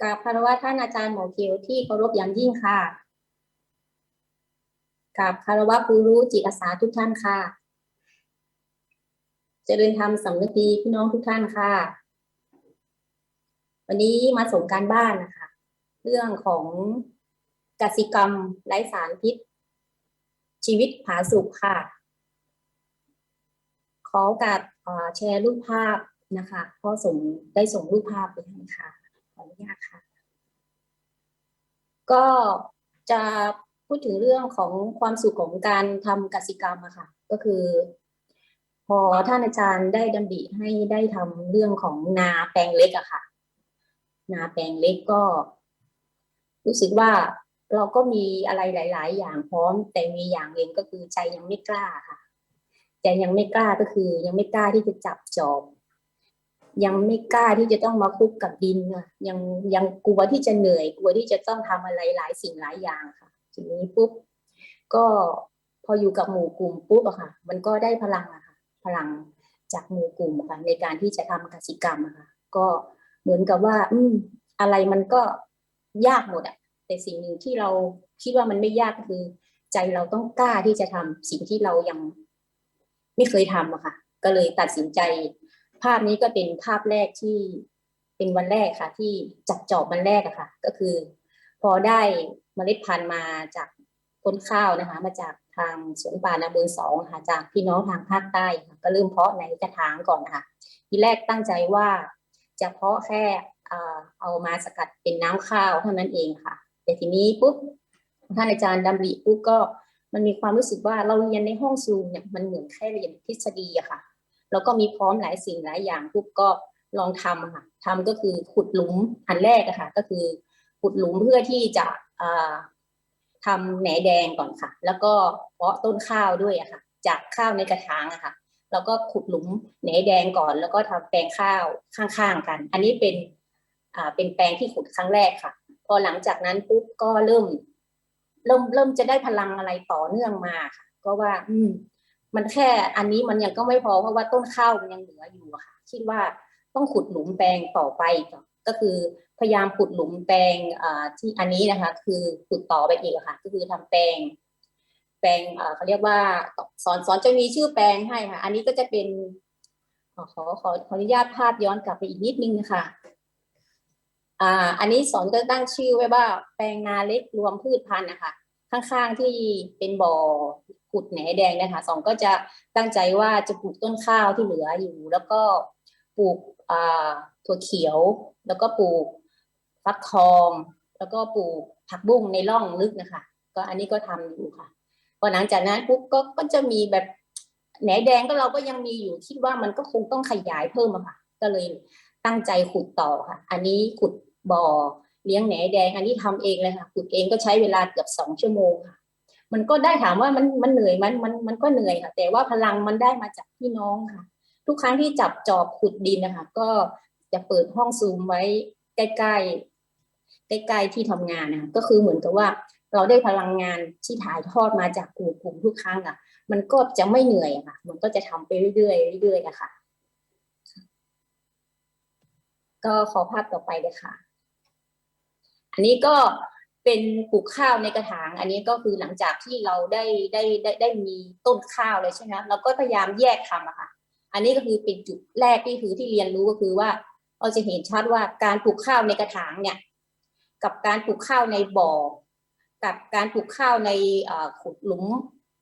กราบคารวะท่านอาจารย์หมอเขียวที่เคารพอย่างยิ่งค่ะกราบคารวะครูรู้จิตอาสาทุกท่านค่ะ เจริญธรรมสำนึกดีพี่น้องทุกท่านค่ะ วันนี้มาส่งการบ้านนะคะ เรื่องของกสิกรรมไร้สารพิษ ชีวิตผาสุกค่ะ ขอกาสเอ่อแชร์รูปภาพนะคะก็ส่งได้ส่งรูปภาพไปให้ค่ะ ขออนุญาตค่ะ ก็จะพูดถึงเรื่องของความสุขของการทำกสิกรรมอะค่ะ ก็คือ พอท่านอาจารย์ได้ดำริให้ได้ทำเรื่องของนาแปลงเล็กอะค่ะ นาแปลงเล็กก็ รู้สึกว่าเราก็มีอะไรหลาย ๆ อย่างพร้อม แต่มีอย่างเองก็คือใจยังไม่กล้าค่ะใจยังไม่กล้าก็คือ ยังไม่กล้าที่จะจับจอบ ยังไม่กล้าที่จะต้องมาคุกกับดินอะยังยังกลัวที่จะเหนื่อยกลัวที่จะต้องทำอะไรหลายสิ่งหลายอย่างค่ะ ทีนี้ปุ๊บก็พออยู่กับหมู่กลุ่มปุ๊บอะค่ะ มันก็ได้พลังอะค่ะ พลังจากหมู่กลุ่มค่ะในการที่จะทำกสิกรรมอะค่ะ ก็เหมือนกับว่า อืมอะไรมันก็ยากหมดอะแต่สิ่งหนึ่งที่เราคิดว่ามันไม่ยากคือ ใจเราต้องกล้าที่จะทำสิ่งที่เรายังไม่เคยทำอะค่ะ ก็เลยตัดสินใจ ภาพนี้ก็เป็นภาพแรกที่เป็นวันแรกค่ะ ที่จับจอบวันแรกอะค่ะ ก็คือ พอได้เมล็ดพันธุ์มาจากต้นข้าวนะคะ มาจากทางสวนป่านาบุญสองค่ะจากพี่น้องทางภาคใต้ค่ะก็เริ่มเพาะในกระถางก่อนนะคะทีแรกตั้งใจว่าจะเพาะแค่เอามาสกัดเป็นน้ำข้าวเท่านั้นเองค่ะ แต่ทีนี้ปุ๊บท่านอาจารย์ดำริปุ๊บก็มันมีความรู้สึกว่าเราเรียนในห้องซูมเนี่ยมันเหมือนแค่เรียนทฤษฎีอะค่ะ แล้วก็มีพร้อมหลายสิ่งหลายอย่างปุ๊บก็ลองทำค่ะทำก็คือขุดหลุมอันแรกอะค่ะ ก็คือขุดหลุมเพื่อที่จะทำแหนแดงก่อนค่ะ แล้วก็เพาะต้นข้าวด้วยอะค่ะ จากข้าวในกระถางอะค่ะ แล้วก็ขุดหลุมแหนแดงก่อน แล้วก็ทำแปลงข้าวข้างๆกัน อันนี้เป็นเป็นแปลงที่ขุดครั้งแรกค่ะ พอหลังจากนั้นปุ๊บก็เริ่ม เริ่มเริ่มจะได้พลังอะไรต่อเนื่องมาค่ะ ก็ว่า อืม มันแค่อันนี้มันยังก็ไม่พอเพราะว่าต้นข้าวมันยังเหลืออยู่ค่ะคิดว่าต้องขุดหลุมแปลงต่อไปก็คือพยายามขุดหลุมแปลงที่อันนี้นะคะ คือขุดต่อไปอีกค่ะ ก็คือทำแปลง แปลงเขาเรียกว่าสอนสอนจะมีชื่อแปลงให้ค่ะ อันนี้ก็จะเป็นขอขอขอขอนุญาตภาพย้อนกลับไปอีกนิดนึงนะคะอ่าอันนี้สอนก็ตั้งชื่อไว้ว่า แปลงนาเล็กรวมพืชพันธุ์นะคะข้างๆที่เป็นบ่อ ขุดแหนแดงนะคะสองก็จะตั้งใจว่าจะปลูกต้นข้าวที่เหลืออยู่ แล้วก็ปลูกถั่วเขียว แล้วก็ปลูกฟักทอง แล้วก็ปลูกผักบุ้งในร่องลึกนะคะ ก็อันนี้ก็ทำอยู่ค่ะพอหลังจากนั้นปุ๊บก็ก็จะมีแบบแหนแดงก็เราก็ยังมีอยู่คิดว่ามันก็คงต้องขยายเพิ่มอะค่ะ ก็เลยตั้งใจขุดต่อค่ะ อันนี้ขุดบ่อเลี้ยงแหนแดง อันนี้ทำเองเลยค่ะขุดเองก็ใช้เวลาเกือบสองชั่วโมงค่ะ มันก็ได้ถามว่ามันมันเหนื่อยมันมันมันก็เหนื่อยค่ะ แต่ว่าพลังมันได้มาจากพี่น้องค่ะ ทุกครั้งที่จับจอบขุดดินนะคะ ก็จะเปิดห้องซูมไว้ใกล้ๆใกล้ๆที่ทำงานนะคะก็คือเหมือนกับว่าเราได้พลังงานที่ถ่ายทอดมาจากกลุ่มกลุ่มทุกครั้งอะ มันก็จะไม่เหนื่อยค่ะ มันก็จะทำไปเรื่อยๆเรื่อยๆอะค่ะ ก็ขอภาพต่อไปเลยค่ะ อันนี้ก็ เป็นปลูกข้าวในกระถาง อันนี้ก็คือหลังจากที่เราได้ได้ได้ได้มีต้นข้าวเลยใช่ไหมเราก็พยายามแยกทำอะค่ะ อันนี้ก็คือเป็นจุดแรกที่คือที่เรียนรู้ก็คือว่าเราจะเห็นชัดว่าการปลูกข้าวในกระถางเนี่ย กับการปลูกข้าวในบ่อ กับการปลูกข้าวในขุดหลุม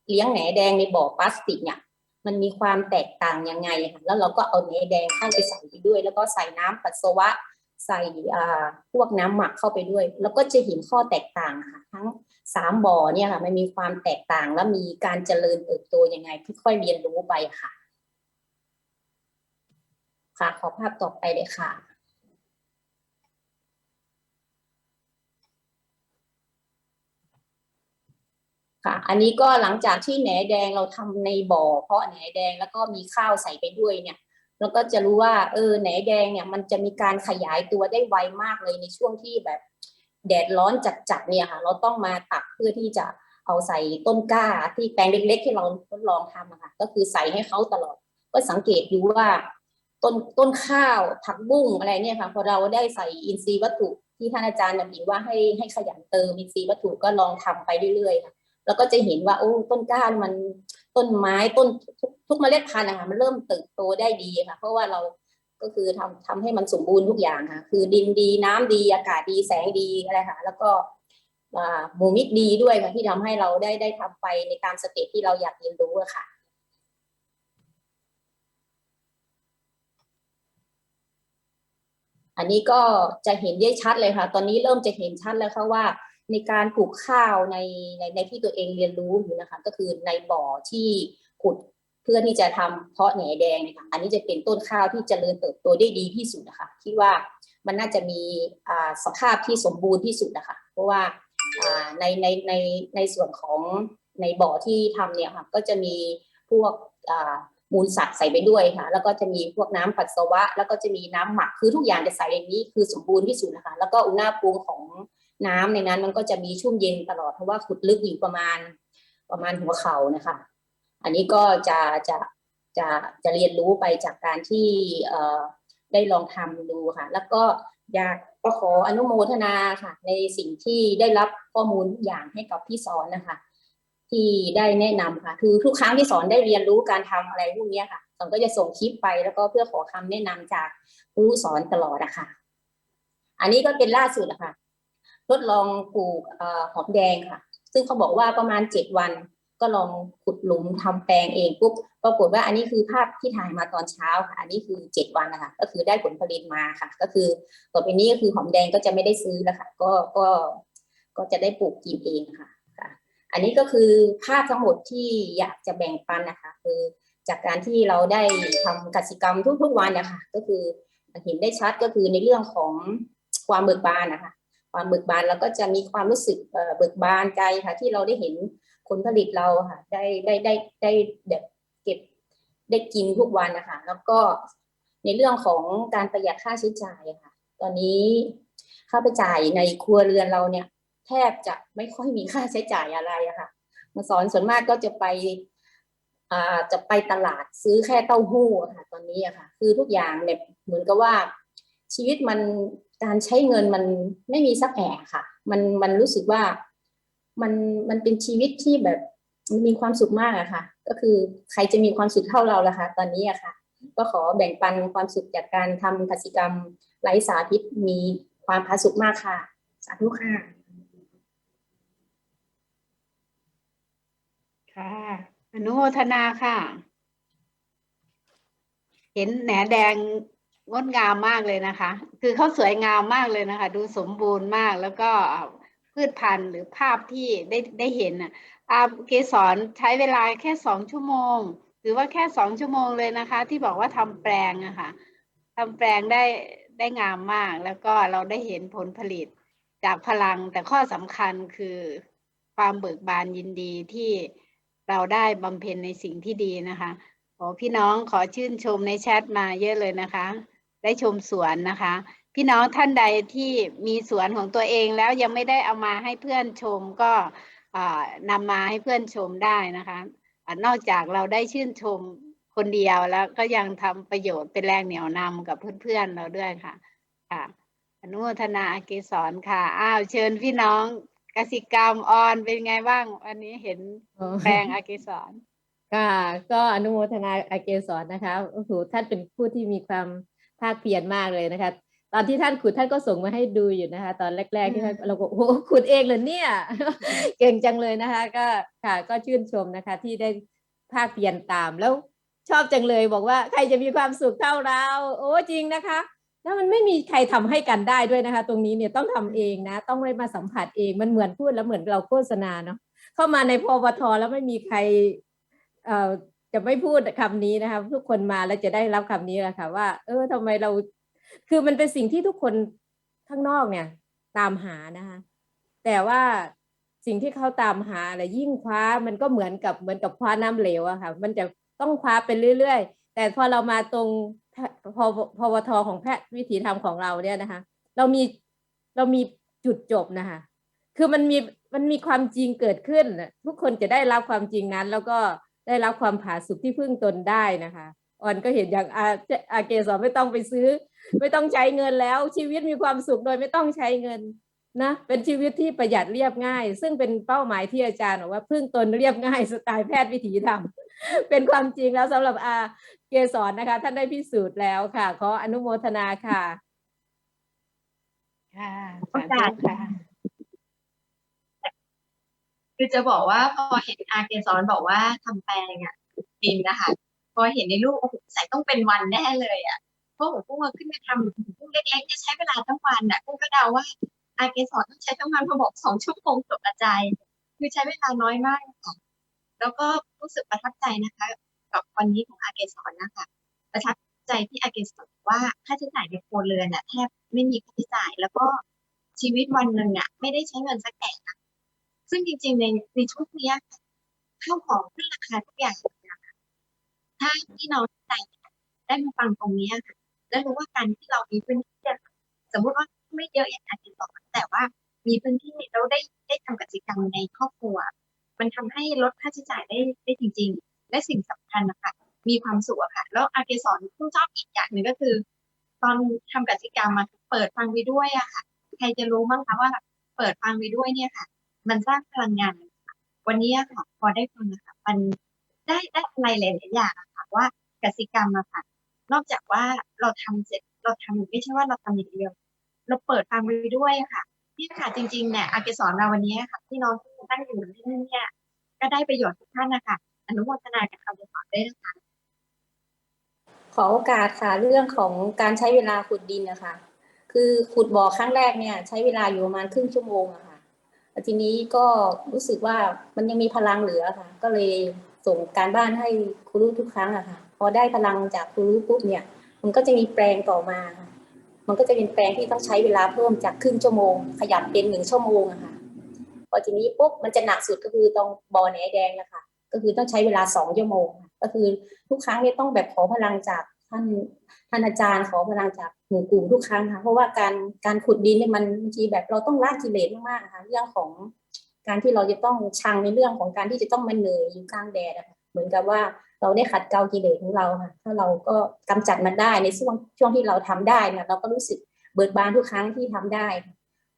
เลี้ยงแหนแดงในบ่อพลาสติกเนี่ยมันมีความแตกต่างยังไงคะแล้วเราก็เอาแหนแดงเข้าไปใส่ไปด้วย แล้วก็ใส่น้ำปัสสาวะ ใส่พวกน้ำหมักเข้าไปด้วย แล้วก็จะเห็นข้อแตกต่างค่ะทั้งสามบ่อเนี่ยค่ะมันมีความแตกต่างและมีการเจริญเติบโตยังไงค่อยๆเรียนรู้ไปค่ะ ค่ะขอภาพต่อไปเลยค่ะค่ะ อันนี้ก็หลังจากที่แหนแดงเราทำในบ่อ เพราะแหนแดงแล้วก็มีข้าวใส่ไปด้วยเนี่ย เราก็จะรู้ว่าเออแหนแดงเนี่ยมันจะมีการขยายตัวได้ไวมากเลยในช่วงที่แบบแดดร้อนจัดๆเนี่ยค่ะ เราต้องมาตักเพื่อที่จะเอาใส่ต้นกล้าที่แปลงเล็กๆ ที่เราทดลองทำอะค่ะก็คือใส่ให้เขาตลอด ก็สังเกตดูว่า ต้นต้นข้าวผักบุ้งอะไรเนี่ยค่ะพอเราได้ใส่อินทรีย์วัตถุที่ท่านอาจารย์ดำริว่าให้ให้ขยันเติมอินทรีย์วัตถุก็ลองทำไปเรื่อยๆค่ะแล้วก็จะเห็นว่าโอ้ต้นกล้ามันต้นไม้ต้นทุก ทุกเมล็ดพันธุ์นะคะมันเริ่มเติบโตได้ดีค่ะ เพราะว่าเราก็คือทำทำให้มันสมบูรณ์ทุกอย่างค่ะ คือดินดีน้ำดีอากาศดีแสงดีอะไรค่ะ แล้วก็หมู่มิตรดีด้วยค่ะที่ทำให้เราได้ได้ทำไปในตามสเต็ปที่เราอยากเรียนรู้อะค่ะอันนี้ก็จะเห็นได้ชัดเลยค่ะ ตอนนี้เริ่มจะเห็นชัดแล้วค่ะว่าในการปลูกข้าวในในในที่ตัวเองเรียนรู้อยู่นะคะ ก็คือในบ่อที่ขุด เพื่อที่จะทำเพาะแหนแดงนะคะอันนี้จะเป็นต้นข้าวที่เจริญเติบโตได้ดีที่สุดนะคะคิดว่ามันน่าจะมีสภาพที่สมบูรณ์ที่สุดนะคะเพราะว่าในในในในส่วนของในบ่อที่ทำเนี่ยค่ะก็จะมีพวกมูลสัตว์ใส่ไปด้วยค่ะ แล้วก็จะมีพวกน้ำปัสสาวะ แล้วก็จะมีน้ำหมักคือทุกอย่างจะใส่อย่างนี้คือสมบูรณ์ที่สุดนะคะ แล้วก็อุณหภูมิของน้ำในนั้นมันก็จะมีชุ่มเย็นตลอดเพราะว่าขุดลึกอยู่ประมาณประมาณหัวเข่านะคะ อันนี้ก็จะจะจะจะเรียนรู้ไปจากการที่เอ่อได้ลองทำดูค่ะ แล้วก็อยากก็ขออนุโมทนาค่ะ ในสิ่งที่ได้รับข้อมูลทุกอย่างให้กับพี่สอนนะคะ ที่ได้แนะนำค่ะ คือทุกครั้งที่สอนได้เรียนรู้การทำอะไรพวกนี้ค่ะสอนก็จะส่งคลิปไปแล้วก็เพื่อขอคำแนะนำจากผู้สอนตลอดอะคะอันนี้ก็เป็นล่าสุดอะค่ะทดลองปลูกเอ่อหอมแดงค่ะ ซึ่งเขาบอกว่าประมาณเจ็ดวัน ก็ลองขุดหลุมทำแปลงเองปุ๊บปรากฏว่าอันนี้คือภาพที่ถ่ายมาตอนเช้าค่ะ อันนี้คือเจ็ดวันนะคะ ก็คือได้ผลผลิตมาค่ะ ก็คือต่อไปนี้ก็คือหอมแดงก็จะไม่ได้ซื้อแล้วค่ะ ก็ก็ก็จะได้ปลูกกินเองค่ะค่ะ อันนี้ก็คือภาพทั้งหมดที่อยากจะแบ่งปันนะคะ คือจากการที่เราได้ทำกสิกรรมทุกๆวันนะคะ ก็คือเห็นได้ชัดก็คือในเรื่องของความเบิกบานนะคะ ความเบิกบานแล้วก็จะมีความรู้สึกเบิกบานใจค่ะ ที่เราได้เห็น ผลผลิตเราค่ะ ได้ได้ได้ได้แบบเก็บได้กินทุกวันนะคะแล้วก็ในเรื่องของการประหยัดค่าใช้จ่ายค่ะ ตอนนี้ค่าใช้จ่ายในครัวเรือนเราเนี่ย แทบจะไม่ค่อยมีค่าใช้จ่ายอะไรอะค่ะมาสอนส่วนมากก็จะไปอ่าจะไปตลาดซื้อแค่เต้าหู้ค่ะตอนนี้อะค่ะ คือทุกอย่างเนี่ยเหมือนกับว่าชีวิตมันการใช้เงินมันไม่มีสักแอะค่ะ มันมันรู้สึกว่า มันมันเป็นชีวิตที่แบบมันมีความสุขมากอะค่ะ ก็คือใครจะมีความสุขเท่าเราละคะตอนนี้อะค่ะ ก็ขอแบ่งปันความสุขจากการทำกสิกรรมไร้สาธิตมีความผาสุขมากค่ะ สาธุค่ะค่ะ อนุโมทนาค่ะ เห็นแหนแดงงดงามมากเลยนะคะ คือเขาสวยงามมากเลยนะคะ ดูสมบูรณ์มากแล้วก็ พืชพันธุ์หรือภาพที่ได้ได้เห็นอะอาเกสรใช้เวลาแค่สองชั่วโมง หรือว่าแค่สองชั่วโมงเลยนะคะ ที่บอกว่าทำแปลงอะค่ะทำแปลงได้ได้งามมาก แล้วก็เราได้เห็นผลผลิตจากพลังแต่ข้อสำคัญคือความเบิกบานยินดีที่เราได้บำเพ็ญในสิ่งที่ดีนะคะโอ้พี่น้องขอชื่นชมในแชทมาเยอะเลยนะคะ ได้ชมสวนนะคะ พี่น้องท่านใดที่มีสวนของตัวเองแล้วยังไม่ได้เอามาให้เพื่อนชมก็อ่านำมาให้เพื่อนชมได้นะคะอ่านอกจากเราได้ชื่นชมคนเดียวแล้วก็ยังทำประโยชน์เป็นแรงเหนี่ยวนำกับเพื่อนๆเราด้วยค่ะ ค่ะอนุโมทนาอาเกสรค่ะ อ้าวเชิญพี่น้องกสิกรรมออนเป็นไงบ้างวันนี้เห็นแปลงอาเกสรค่ะ ก็อนุโมทนาอาเกสรนะคะโอ้โหท่านเป็นผู้ที่มีความภาคเพียรมากเลยนะคะ ตอนที่ท่านขุดท่านก็ส่งมาให้ดูอยู่นะคะ ตอนแรก ๆ ที่ท่านเราก็โอ้โหขุดเองเลยเนี่ย เก่งจังเลยนะคะ ก็ค่ะก็ชื่นชมนะคะ ที่ได้ภาคเพียรตามแล้วชอบจังเลยบอกว่าใครจะมีความสุขเท่าเรา โอ้จริงนะคะ แล้วมันไม่มีใครทำให้กันได้ด้วยนะคะ ตรงนี้เนี่ยต้องทำเองนะ ต้องได้มาสัมผัสเองมันเหมือนพูดแล้วเหมือนเราโฆษณาเนาะเข้ามาในพวทแล้วไม่มีใครเอ่อจะไม่พูดคำนี้นะคะ ทุกคนมาแล้วจะได้รับคำนี้แหละค่ะว่า เออทำไมเรา คือมันเป็นสิ่งที่ทุกคนข้างนอกเนี่ย ตามหานะคะ แต่ว่าสิ่งที่เขาตามหาอะไรยิ่งคว้ามันก็เหมือนกับเหมือนกับคว้าน้ำเหลวอะค่ะ มันจะต้องคว้าไปเรื่อยๆ แต่พอเรามาตรงแพพพวทของแพทย์วิถีธรรมของเราเนี่ยนะคะ เรามีเรามีจุดจบนะคะ คือมันมีมันมีความจริงเกิดขึ้น ทุกคนจะได้รับความจริงนั้น แล้วก็ได้รับความผาสุกที่พึ่งตนได้นะคะ ออนก็เห็นอย่างอาอาเกสรไม่ต้องไปซื้อ ไม่ต้องใช้เงินแล้ว ชีวิตมีความสุขโดยไม่ต้องใช้เงินนะเป็นชีวิตที่ประหยัดเรียบง่าย ซึ่งเป็นเป้าหมายที่อาจารย์บอกว่าพึ่งตนเรียบง่ายสไตล์แพทย์วิถีธรรมเป็นความจริงแล้วสำหรับอาเกสรนะคะ ท่านได้พิสูจน์แล้วค่ะ ขออนุโมทนาค่ะ ค่ะโอสากาสธุค่ะ คือจะบอกว่าพอเห็นอาเกสรบอกว่าทำแปลงอะจริงนะคะ พอเห็นในรูปโอ้โหใส่ต้องเป็นวันแน่เลยอะเพราะผมกุ้งมาขึ้นมาทำกุ้งเล็กๆจะใช้เวลาทั้งวันอะกุ้งก็เดาว่าอาเกสรต้องใช้ทั้งวันพอบอกสองชั่วโมงจบกระจายคือใช้เวลาน้อยมากค่ะแล้วก็รู้สึกประทับใจนะคะ กับวันนี้ของอาเกสรนะคะ ประทับใจที่อาเกสรว่าค่าใช้จ่ายในครัวเรือนอะแทบไม่มีค่าใช้จ่ายแล้วก็ชีวิตวันหนึ่งอะไม่ได้ใช้เงินสักแอะนะซึ่งจริงๆในในช่วงนี้ข้าวของขึ้นราคาทุกอย่าง ถ้าพี่น้องใจได้มาฟังตรงนี้ค่ะแล้วรู้ว่าการที่เรามีพื้นที่สมมุติว่าไม่เยอะอย่างอาจารย์บอแต่ว่ามีพื้นที่เราได้ได้ทำกิจกรรมในครอบครัว มันทำให้ลดค่าใช้จ่ายได้ได้จริง ๆ และสิ่งสำคัญนะคะมีความสุขค่ะ แล้วอาเกสรผู้ชอบอีกอย่างหนึ่งก็คือ ตอนทำกิจกรรมมาเปิดฟังไปด้วยอะค่ะ ใครจะรู้บ้างคะว่าเปิดฟังไปด้วยเนี่ยค่ะ มันสร้างพลังงานค่ะวันนี้ค่ะพอได้ฟังนะคะมันได้ได้อะไรหลายๆอย่าง ว่ากสิกรรมอะค่ะ นอกจากว่าเราทำเสร็จเราทำไม่ใช่ว่าเราทำอย่างเดียว เราเปิดฟังไปด้วยค่ะนี่ค่ะจริงๆเนี่ยอาเกสรเราวันนี้ค่ะพี่น้องที่ตั้งอยู่ที่นี่เนี่ยก็ได้ประโยชน์ทุกท่านนะคะอนุโมทนากับอาเกสรด้วยนะคะขอโอกาสค่ะเรื่องของการใช้เวลาขุดดินนะคะคือขุดบ่อครั้งแรกเนี่ยใช้เวลาอยู่ประมาณครึ่งชั่วโมงอะค่ะทีนี้ก็รู้สึกว่ามันยังมีพลังเหลือค่ะ ก็เลย ส่งการบ้านให้ครูรู้ทุกครั้งอะค่ะ พอได้พลังจากครูรู้ปุ๊บเนี่ย มันก็จะมีแปลงต่อมาค่ะมันก็จะเป็นแปลงที่ต้องใช้เวลาเพิ่มจากครึ่งชั่วโมง ขยับเป็นหนึ่งชั่วโมงอะค่ะพอทีนี้ปุ๊บมันจะหนักสุดก็คือตรงบ่อแหนแดงนะคะก็คือต้องใช้เวลาสองชั่วโมง ก็คือทุกครั้งเนี่ยต้องแบบขอพลังจากท่านท่านอาจารย์ขอพลังจากหมู่กลุ่มทุกครั้งค่ะเพราะว่าการการขุดดินเนี่ยมันบางทีแบบเราต้องละกิเลสมากๆนะคะเรื่องของ การที่เราจะต้องชังในเรื่องของการที่จะต้องมาเหนื่อยอยู่กลางแดดอะคะเหมือนกับว่าเราได้ขัดเกลากิเลสของเราค่ะถ้าเราก็กำจัดมันได้ในช่วงช่วงที่เราทำได้นี่ยเราก็รู้สึกเบิกบานทุกครั้งที่ทำได้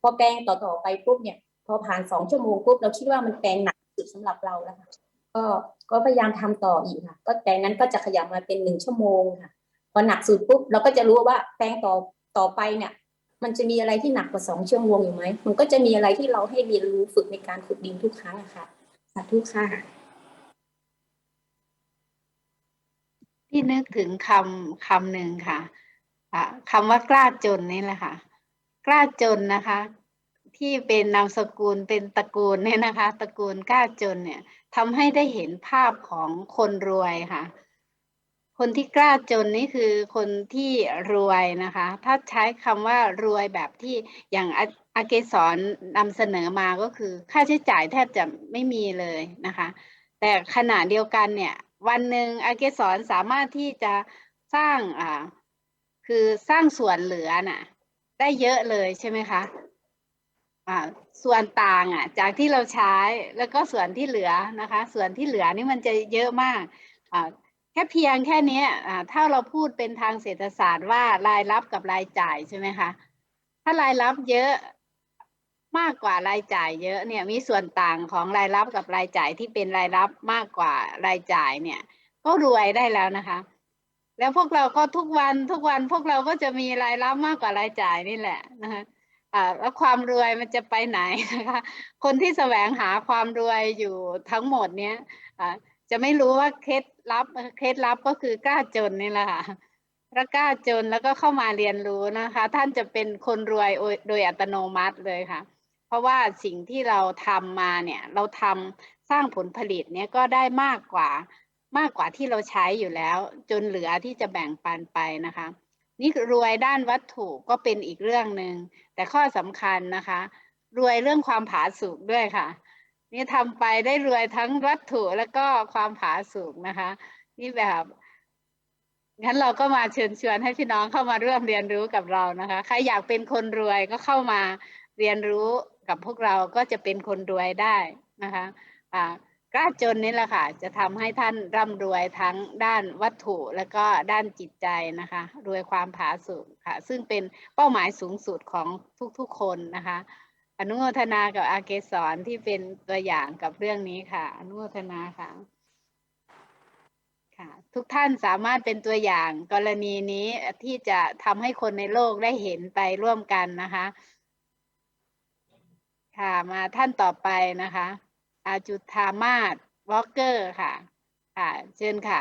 พอแปลงต่อๆไปปุ๊บเนี่ย พอผ่านสองชั่วโมงปุ๊บเราคิดว่ามันแปลงหนักสุดสำหรับเราแล้วค่ะก็ก็พยายามทำต่ออีกค่ะ ก็แปลงนั้นก็จะขยับมาเป็นหนึ่งชั่วโมงค่ะพอหนักสุดปุ๊บเราก็จะรู้ว่าแปลงต่อต่อไปเนี่ย มันจะมีอะไรที่หนักกว่าสองช่วโมงอยู่ไหม มันก็จะมีอะไรที่เราให้เรียนรู้ฝึกในการขุดดินทุกครั้งอะค่ะสาธุค่ะพี่นึกถึงคำคำหนึ่งค่ะคำว่ากล้าจนนี่แหละค่ะ กล้าจนนะคะ ที่เป็นนามสกุลเป็นตระกูลเนี่ยนะคะ ตระกูลกล้าจนเนี่ยทำให้ได้เห็นภาพของคนรวยค่ะ คนที่กล้าจนนี่คือคนที่รวยนะคะ ถ้าใช้คำว่ารวยแบบที่อย่างอาอาเกสรนำเสนอมาก็คือ ค่าใช้จ่ายแทบจะไม่มีเลยนะคะ แต่ขณะเดียวกันเนี่ย วันหนึ่งอาเกสรสามารถที่จะสร้างอ่าคือสร้างส่วนเหลือน่ะ ได้เยอะเลยใช่ไหมคะอ่าส่วนต่างอะ จากที่เราใช้แล้วก็ส่วนที่เหลือนะคะ ส่วนที่เหลือนี่มันจะเยอะมากอ่า แค่เพียงแค่นี้ถ้าเราพูดเป็นทางเศรษฐศาสตร์ว่ารายรับกับรายจ่ายใช่ไหมคะ ถ้ารายรับเยอะมากกว่ารายจ่ายเยอะเนี่ยมีส่วนต่างของรายรับกับรายจ่ายที่เป็นรายรับมากกว่ารายจ่ายเนี่ย ก็รวยได้แล้วนะคะ แล้วพวกเราก็ทุกวันทุกวันพวกเราก็จะมีรายรับมากกว่ารายจ่ายนี่แหละนะคะแล้วความรวยมันจะไปไหนนะคะ คนที่แสวงหาความรวยอยู่ทั้งหมดเนี้ยอ่า จะไม่รู้ว่าเคล็ดลับเคล็ดลับก็คือกล้าจนนี่แหละค่ะถ้ากล้าจนแล้วก็เข้ามาเรียนรู้นะคะ ท่านจะเป็นคนรวยโดยอัตโนมัติเลยค่ะ เพราะว่าสิ่งที่เราทำมาเนี่ยเราทำสร้างผลผลิตเนี่ยก็ได้มากกว่ามากกว่าที่เราใช้อยู่แล้ว จนเหลือที่จะแบ่งปันไปนะคะ นี่รวยด้านวัตถุก็เป็นอีกเรื่องหนึ่งแต่ข้อสำคัญนะคะ รวยเรื่องความผาสุกด้วยค่ะ นี่ทำไปได้รวยทั้งวัตถุแล้วก็ความผาสุกนะคะ นี่แบบงั้นเราก็มาเชิญชวนให้พี่น้องเข้ามาร่วมเรียนรู้กับเรานะคะ ใครอยากเป็นคนรวยก็เข้ามาเรียนรู้กับพวกเราก็จะเป็นคนรวยได้นะคะอ่ากล้าจนนี่แหละค่ะ จะทำให้ท่านร่ำรวยทั้งด้านวัตถุและก็ด้านจิตใจนะคะ รวยความผาสุกค่ะ ซึ่งเป็นเป้าหมายสูงสุดของทุกๆคนนะคะ อนุโมทนากับอาเกสรที่เป็นตัวอย่างกับเรื่องนี้ค่ะ อนุโมทนาค่ะค่ะ ทุกท่านสามารถเป็นตัวอย่างกรณีนี้ที่จะทำให้คนในโลกได้เห็นไปร่วมกันนะคะ ค่ะมาท่านต่อไปนะคะ อาจุธามาศวอลเกอร์ค่ะ ค่ะ เชิญค่ะ